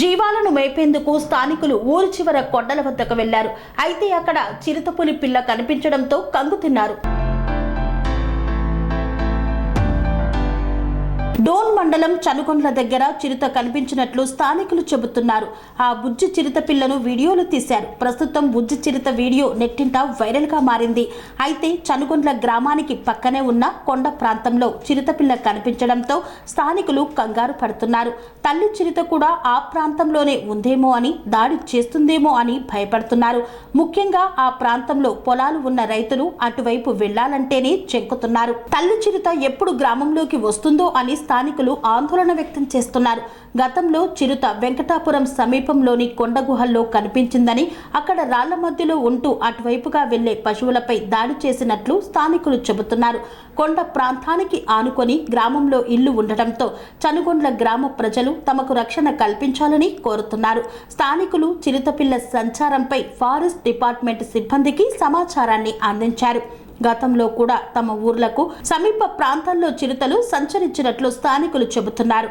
జీవాలను మేపేందుకు స్థానికులు ఊరు చివర కొండల వద్దకు వెళ్ళారు. అయితే అక్కడ చిరుతపులి పిల్ల కనిపించడంతో కంగు డోన్ మండలం చనుగొండ్ల దగ్గర చిరుత కనిపించినట్లు స్థానికులు చెబుతున్నారు. ఆ బుజ్జి చిరుత పిల్లను వీడియోలు తీశారు. ప్రస్తుతం బుజ్జి చిరుత వీడియో నెట్టింట వైరల్గా మారింది. అయితే చనుగొండ్ల గ్రామానికి పక్కనే ఉన్న కొండ ప్రాంతంలో చిరుత పిల్ల కనిపించడంతో స్థానికులు కంగారు పడుతున్నారు. తల్లి చిరుత కూడా ఆ ప్రాంతంలోనే ఉందేమో అని దాడి చేస్తుందేమో అని భయపడుతున్నారు. ముఖ్యంగా ఆ ప్రాంతంలో పొలాలు ఉన్న రైతులు అటువైపు వెళ్ళాలంటేనే చెంకుతున్నారు. తల్లి చిరుత ఎప్పుడు గ్రామంలోకి వస్తుందో అని స్థానికులు ఆందోళన వ్యక్తం చేస్తున్నారు. గతంలో చిరుత వెంకటాపురం సమీపంలోని కొండ గుహల్లో కనిపించిందని అక్కడ రాళ్ళ మధ్యలో ఉంటూ అటువైపుగా వెళ్ళే పశువులపై దాడి చేసినట్లు స్థానికులు చెబుతున్నారు. కొండ ప్రాంతానికి ఆనుకొని గ్రామంలో ఇల్లు ఉండటంతో చనుగొండ్ల గ్రామ ప్రజలు తమకు రక్షణ కల్పించాలని కోరుతున్నారు. స్థానికులు చిరుతపిల్ల సంచారంపై ఫారెస్ట్ డిపార్ట్మెంట్ సిబ్బందికి సమాచారాన్ని అందించారు. గతంలో కూడా తమ ఊర్లకు సమీప ప్రాంతాల్లో చిరుతలు సంచరించినట్లు స్థానికులు చెబుతున్నారు.